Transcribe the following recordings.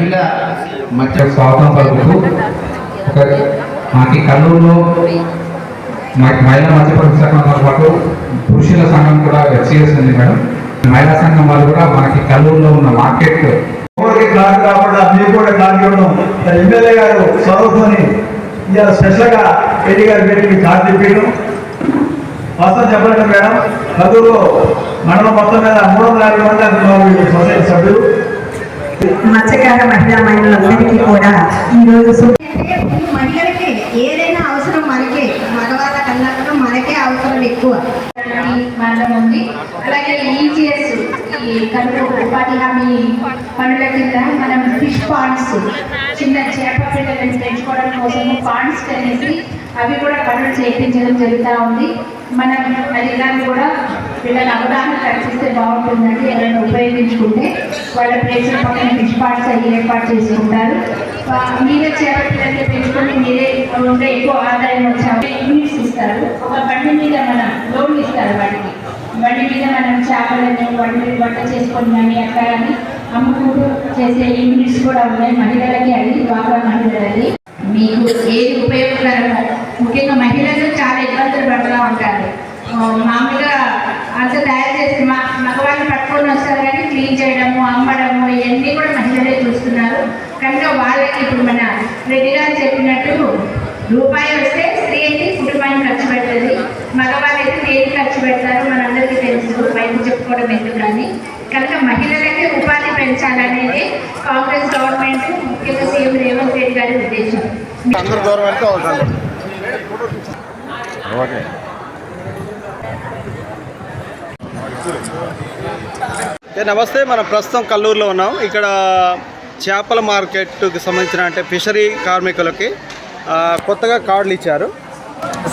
మహిళ మధ్య స్వాగతం పలుకుతూ ఒక మనకి కర్నూలులో మ- మహిళా మధ్యపరిషత్ సంఘంతో పాటు పురుషుల సంఘం కూడా ఉంది మేడం. మహిళా సంఘం వాళ్ళు కూడా మనకి కర్నూలులో ఉన్న మార్కెట్ ఎవరికి కాకుండా మీకు కూడా కార్డు ఇవ్వడం మరి ఎమ్మెల్యే గారు స్పెషల్గా గారు పెట్టి మీకు కార్డు వాస్తవం చెప్పండి మేడం? కదూరులో మండలం మొత్తం మీద మూడు వందల యాభై మంది సొసైటీ సభ్యులు. మత్స్యకార మహిళా మహిళలందరికీ కూడా ఈరోజు మహిళలకి ఏదైనా అవసరం మనకే మగవాళ్ళ కన్నా కూడా మనకే అవసరం ఎక్కువ. మందం ఉంది. అలాగే ఈజీఎస్ ఈ కనుక ఉపాధి హామీ పనుల కింద మనం ఫిష్ పాండ్స్ చిన్న చేప పిల్లలను పెంచుకోవడం కోసం పాండ్స్ అనేసి అవి కూడా పనులు చేయించడం జరుగుతూ ఉంది. మనం అది దాన్ని కూడా వీళ్ళని అవగాహన కల్పిస్తే బాగుంటుందండి. ఎవరైనా ఉపయోగించుకుంటే వాళ్ళ ప్లేస్ పక్కన ఫిష్ పార్ట్స్ అవి ఏర్పాటు చేసుకుంటారు. మీరే చేప పెంచుకొని మీరే ఉంటే ఎక్కువ ఆదాయం వచ్చే యూనిట్స్ ఇస్తారు. ఒక బండి మీద మనం లోన్ ఇస్తారు వాటికి. బండి మీద మనం చేపలని వంట వంట చేసుకొని కానీ అట్లా కానీ అమ్ముకుంటూ చేసే యూనిట్స్ కూడా ఉన్నాయి. మహిళలకి అది బాగా మహిళలది మీకు ఏది ఉపయోగకరమో ముఖ్యంగా మహిళలు చాలా ఇబ్బందులు పడుతూ ఉంటారు. మామూలుగా అంత తయారు చేసి మా మగవాళ్ళు పట్టుకొని వస్తారు కానీ క్లీన్ చేయడము అమ్మడము ఇవన్నీ కూడా మహిళలే చూస్తున్నారు. కనుక వాళ్ళకి ఇప్పుడు మన రెడ్డి గారు చెప్పినట్టు రూపాయి వస్తే స్త్రీ అయితే కుటుంబానికి ఖర్చు పెడుతుంది. మగవాళ్ళు అయితే దేనికి ఖర్చు పెడతారు మనందరికీ తెలుసు. బయట చెప్పుకోవడం ఎందుకని కనుక మహిళలకి ఉపాధి పెంచాలనేది కాంగ్రెస్ గవర్నమెంట్ ముఖ్యంగా సీఎం రేవంత్ రెడ్డి గారి ఉద్దేశం. అందరూ గవర్నమెంట్ అవుతారు ఏ, నమస్తే మనం ప్రస్తుతం కల్లూరులో ఉన్నాం. ఇక్కడ చేపల మార్కెట్కి సంబంధించిన అంటే ఫిషరీ కార్మికులకి కొత్తగా కార్డులు ఇచ్చారు.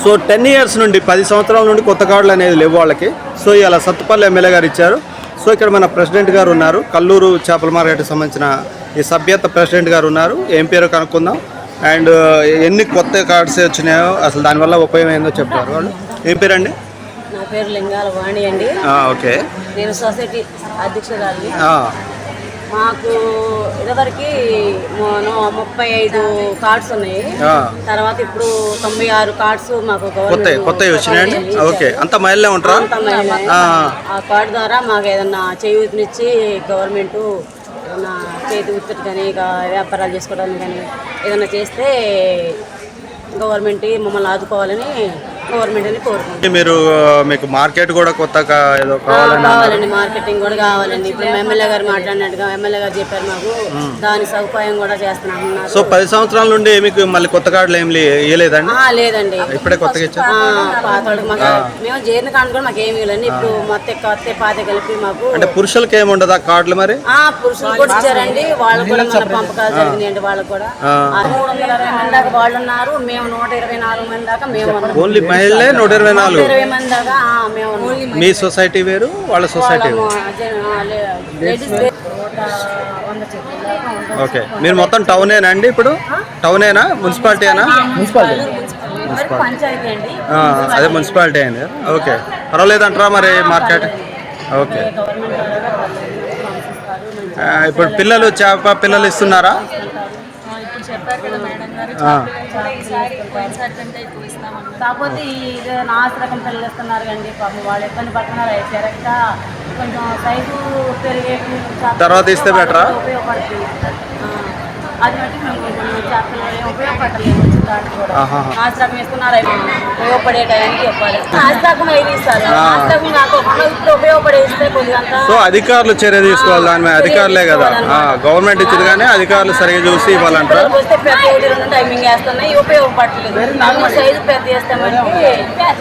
సో టెన్ ఇయర్స్ నుండి పది సంవత్సరాల నుండి కొత్త కార్డులు అనేది లేవు వాళ్ళకి. సో ఇలా సత్తుపల్లి ఎమ్మెల్యే గారు ఇచ్చారు. సో ఇక్కడ మన ప్రెసిడెంట్ గారు ఉన్నారు. కల్లూరు చేపల మార్కెట్కి సంబంధించిన ఈ సభ్యత ప్రెసిడెంట్ గారు ఉన్నారు. ఏం పేరు కనుక్కుందాం. అండ్ ఎన్ని కొత్త కార్డ్స్ వచ్చినాయో అసలు దానివల్ల ఉపయోగం ఏందో చెప్తారు వాళ్ళు. ఏం పేరండి? నా పేరు లింగాల వాణి అండి. ఓకే. నేను సొసైటీ అధ్యక్షురాలి మాకు ఇదివరకు మనం ముప్పై ఐదు కార్డ్స్ ఉన్నాయి. తర్వాత ఇప్పుడు తొంభై ఆరు కార్డ్స్ మాకు కొత్త వచ్చినాయండి. ఓకే. అంత మహిళలే ఉంటారా. ఆ కార్డు ద్వారా మాకు ఏదన్నా చేయూతనిచ్చి గవర్నమెంట్ ఏదన్నా చేతి ఉత్పత్తి కానీ ఇక వ్యాపారాలు చేసుకోవడానికి కానీ ఏదన్నా చేస్తే గవర్నమెంట్ మమ్మల్ని ఆదుకోవాలని గవర్నమెంట్ మీరు ఆ, మీకు మార్కెట్ కూడా కొత్తగా ఏదో ఆ. కావాలండి మార్కెటింగ్ కూడా కావాలండి. ఇప్పుడు ఎమ్మెల్యే గారు మాట్లాడినట్టుగా ఎమ్మెల్యే గారు చెప్పారు మాకు దాని సదుపాయం కూడా చేస్తున్నాం అన్నారు. సో పది సంవత్సరాల నుండి మీకు మళ్ళీ కొత్త కార్డులు ఏం లే- ఇయ్యలేదండి? ఆ, లేదండి. ఇప్పుడే కొత్తగా ఇచ్చారు? ఆ, పాత మేము జీర్ణ కాండ కూడా మాకు ఏమి ఇప్పుడు మొత్తం కొత్త పాత కలిపి మాకు అంటే పురుషులకి ఏమి ఉండదా కార్డులు మరి? ఆ పురుషులు కూడా ఇచ్చారండి. వాళ్ళు కూడా మన పంపకాలు జరిగినాయండి వాళ్ళకు కూడా. ఆ. ఆ, మూడు వందల అరవై మంది దాకా వాళ్ళు ఉన్నారు. మేము నూట ఇరవై నాలుగు మంది దాకా మేము. ఓన్లీ మహిళలే నూట ఇరవై నాలుగు ఇరవై మంది దాకా ఆ, మేము ఉన్నాం. మీ సొసైటీ వేరు వాళ్ళ సొసైటీ వేరు వాళ్ళము, జన- ఆ, లే- లేడీస్ వే- నూట వంద చెప్పుల దాకా ఉంటాం. ఓకే మీరు మొత్తం టౌనేనా అండి ఇప్పుడు టౌనేనా మున్సిపాలిటీనా మరి పంచాయతీ అండి ఆ, అదే మున్సిపాలిటీ అయింది ఓకే పర్వాలేదంటారా మరి మార్కెట్ ఓకే గవర్నమెంట్ ద్వారా పర్లేదు, పంపిస్తారు, మంచిగా ఆ, ఇప్పుడు పిల్లలు చేప పిల్లలు ఇస్తున్నారా ఇప్పుడు చెప్పారు కదా మేడం గారు ఆ. కాకపోతే ఇది నాసు రకం పిల్లలు ఇస్తున్నారు కండి పాపం వాళ్ళు ఇబ్బంది పడుతున్నారు అవి తిరగక కొంచెం సైజు పెరిగే తర్వాత ఇస్తే బెటరా? ఉపయోగపడుతుంది అది బట్టి మేము కొంచెం చేపలు ఉపయోగపడలేదు ఉపయోగపడే టయానికి చెప్పాలి. నాసు రకం ఐదు ఇస్తారు నాసు రకం కాకుండా ఇప్పుడు ఉపయోగపడే ఇస్తే కొద్దిగా సో అధికారులు చర్య తీసుకోవాలి దాని మీద. అధికారులే కదా. ఆ, గవర్నమెంట్ ఇచ్చింది కానీ అధికారులు సరిగా చూసి ఇవ్వాలంటారా వస్తే ప్రతి ఒకటి రెండు టైమింగ్ వేస్తున్నాయి. ఉపయోగపడలేదు సైజు పెద్ద చేస్తే మనకి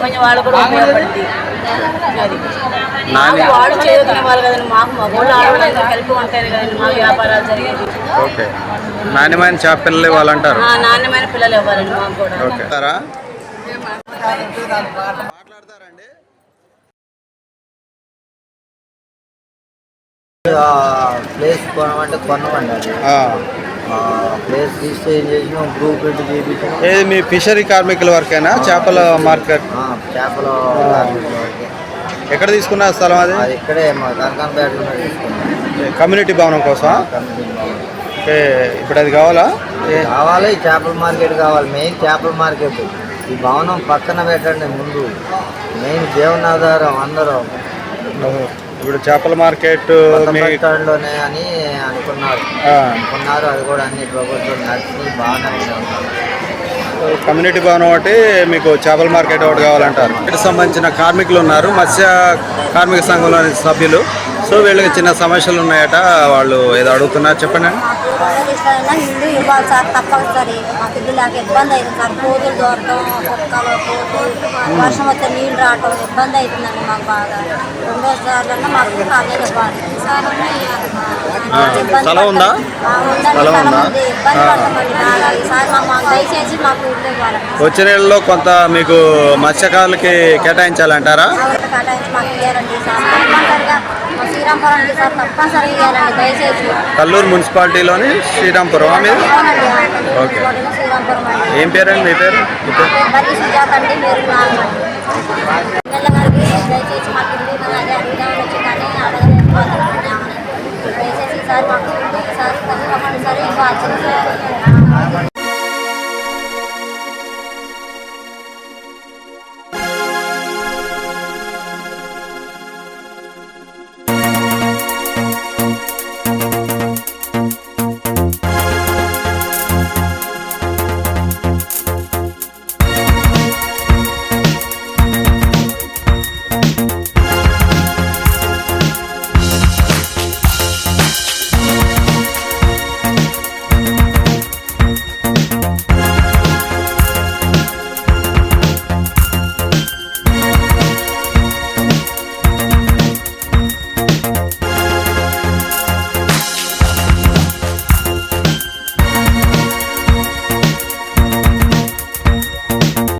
కొంచెం వాళ్ళు కూడా ఉపయోగపడుతుంది వాళ్ళు చదువుకునే వాళ్ళు కదండి మాకు. మగవాళ్ళు ఆడవాళ్ళు కలిపి ఉంటారు కదండి. మా వ్యాపారాలు జరిగేది ఓకే. నాణ్యమైన చేప పిల్లలు ఇవ్వాలంటారు? ఆ, నాణ్యమైన పిల్లలు ఇవ్వాలండి మాకు కూడా. ఓకే. సరా ప్లేస్ కొనమంటే కొనమండి ప్లేస్ తీస్తే ఏం చేసినాం గ్రూప్ పెట్టి చేయించినాం ఏది మీ ఫిషరీ కార్మికుల వరకేనా? చేపల మార్కెట్? ఆ, చేపల. ఎక్కడ తీసుకున్న స్థలం అది? ఇక్కడే మా కమ్యూనిటీ భవనం కోసం కమిటీ భవన్. ఓకే ఇప్పుడు అది కావాలా? ఏ- కావాలి చేపల మార్కెట్ కావాలి మెయిన్ చేపల మార్కెట్. ఈ భవనం పక్కన పెట్టండి ముందు. మెయిన్ జీవనాధారం అందరూ. ఇప్పుడు చేపల మార్కెట్ స్టాండ్లోనే అని అనుకున్నారు. ఆ, అనుకున్నారు అది కూడా అన్ని ప్రభుత్వం నడిచి బాగానే ఉంది. కమ్యూనిటీ భవనం ఒకటి మీకు చేపల మార్కెట్ ఒకటి కావాలంటారు. వీటికి సంబంధించిన కార్మికులు ఉన్నారు మత్స్య కార్మిక సంఘంలోని సభ్యులు. సో వీళ్ళకి చిన్న సమస్యలు ఉన్నాయట వాళ్ళు ఏదో అడుగుతున్నారు చెప్పండి ఇవ్వాలి సార్ లేక ఇబ్బంది అవుతుంది సార్ కోతులు దూరటం కుక్కలు కోతులు వర్షం వస్తే నీళ్ళు రావటం ఇబ్బంది అవుతుందండి మాకు బాగా. రెండో సార్లు మాకు కాలేదు ఇవ్వాలి. ఈసారి ఆ, స్థలం ఉందా? స్థలం ఉందా? ఉంది. ఇబ్బంది పడతామండి బాగా. ఈసారి మాకు మాకు దయచేసి మాకు ఇల్లు ఇవ్వాలి. వచ్చే నెలలో కొంత మీకు మత్స్యకారులకి కేటాయించాలంటారా? కేటాయించి మాకు సార్ ఇవ్వాలండి దయచేసి. కల్లూరు మున్సిపాలిటీలోని శ్రీరాంపురం మీరు? ఓకే. ఏం పేరండి మీ పేరు? సుజాత అండి మీరు దయచేసి మాకు ఇల్లు ఇవ్వమని అదే అడుగుదామని వచ్చి కానీ అడగలేకపోతున్నామని దయచేసి ఈసారి మాకు ఈసారి ఒకసారి ఇవ్వాలి